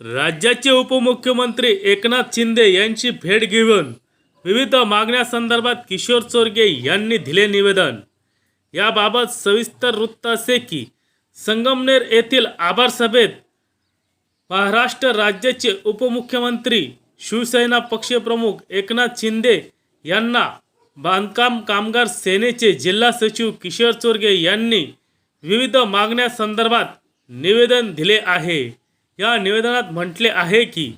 राज्याचे उपमुख्यमंत्री एकनाथ शिंदे यांची भेट घेऊन विविध मागण्यासंदर्भात किशोर चोरगे यांनी दिले निवेदन. याबाबत सविस्तर वृत्त असे की संगमनेर येथील आभार सभेत महाराष्ट्र राज्याचे उपमुख्यमंत्री शिवसेना पक्षप्रमुख एकनाथ शिंदे यांना बांधकाम कामगार सेनेचे जिल्हा सचिव किशोर चोरगे यांनी विविध मागण्यासंदर्भात निवेदन दिले आहे. या निवेदनात म्हटले आहे की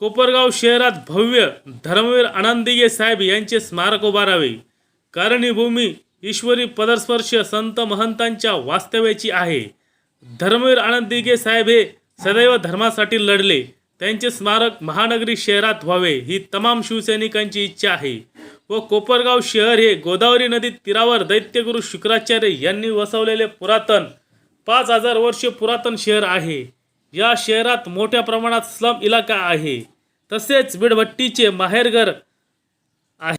कोपरगाव शहरात भव्य धर्मवीर आनंदीगे साहेब यांचे स्मारक उभारावे. कारण ही भूमी ईश्वरी पदस्पर्श संत महंतांच्या वास्तव्याची आहे. धर्मवीर आनंदीगे साहेब हे सदैव धर्मासाठी लढले. त्यांचे स्मारक महानगरी शहरात व्हावे ही तमाम शिवसैनिकांची इच्छा आहे व कोपरगाव शहर हे गोदावरी नदी तीरावर दैत्यगुरु शुक्राचार्य यांनी वसवलेले पुरातन पाच हजार वर्ष पुरातन शहर आहे. या शहरात मोठ्या प्रमाणात स्लम इलाका आहे. तसेच बिडभट्टीचे माहेरघर आहे.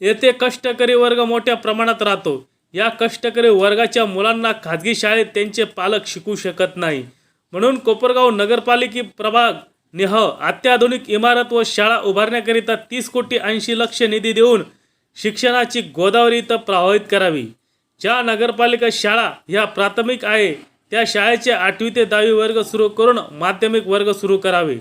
येथे कष्टकरी वर्ग मोठ्या प्रमाणात राहतो. या कष्टकरी वर्गाच्या मुलांना खाजगी शाळेत त्यांचे पालक शिकू शकत नाही. म्हणून कोपरगाव नगरपालिके प्रभाग निह अत्याधुनिक इमारत व शाळा उभारण्याकरिता तीस कोटी ऐंशी लक्ष निधी देऊन शिक्षणाची गोदावरी इथं प्रभावित करावी. ज्या नगरपालिका शाळा ह्या प्राथमिक आहे त्या शाळेचे आठवी ते दहावी वर्ग सुरू करून माध्यमिक वर्ग सुरू करावे.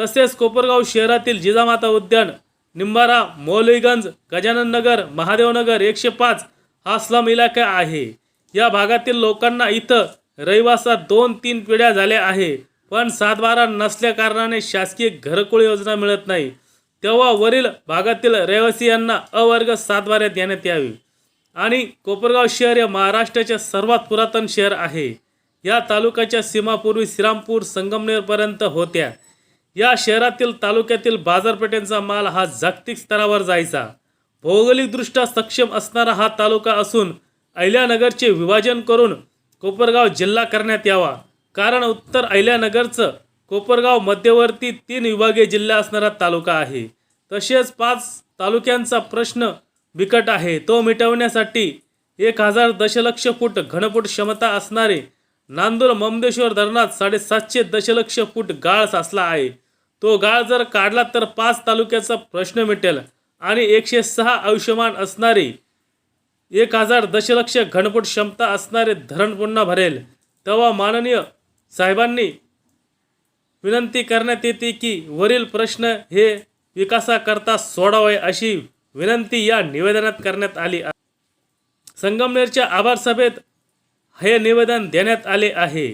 तसेच कोपरगाव शहरातील जिजामाता उद्यान निंबारा मौलवीगंज गजानन नगर महादेवनगर एकशे पाच हा स्लम इलाका आहे. या भागातील लोकांना इथं रहिवासात दोन तीन पिढ्या झाल्या आहे. पण सातबारा नसल्या कारणाने शासकीय घरकुळ योजना मिळत नाही. तेव्हा वरील भागातील रहिवासियांना अवर्ग सातबाऱ्यात देण्यात यावी. आणि कोपरगाव शहर हे महाराष्ट्राचे सर्वात पुरातन शहर आहे. या तालुक्याच्या सीमा पूर्वी श्रीरामपूर संगमनेरपर्यंत होत्या. या शहरातील तालुक्यातील बाजारपेठेंचा माल हा जागतिक स्तरावर जायचा. भौगोलिकदृष्ट्या सक्षम असणारा हा तालुका असून अहिल्यानगरचे विभाजन करून कोपरगाव जिल्हा करण्यात यावा. कारण उत्तर अहिल्यानगरचं कोपरगाव मध्यवर्ती तीन विभागीय जिल्हा असणारा तालुका आहे. तसेच पाच तालुक्यांचा प्रश्न बिकट आहे. तो मिटवण्यासाठी एक हजार दशलक्ष फूट घनफूट क्षमता असणारे नांदूर ममदेश्वर धरणात साडेसातशे दशलक्ष फूट गाळ साचला आहे. तो गाळ जर काढला तर पाच तालुक्याचा प्रश्न मिटेल आणि एकशे सहा आयुष्यमान असणारे एक हजार दशलक्ष घनफूट क्षमता असणारे धरण पुन्हा भरेल. तेव्हा माननीय साहेबांनी विनंती करण्यात येते की वरील प्रश्न हे विकासाकरता सोडावे अशी विनंती या निवेदनात करण्यात आली संगमनेरच्या आभार सभेत हे निवेदन देण्यात आले आहे.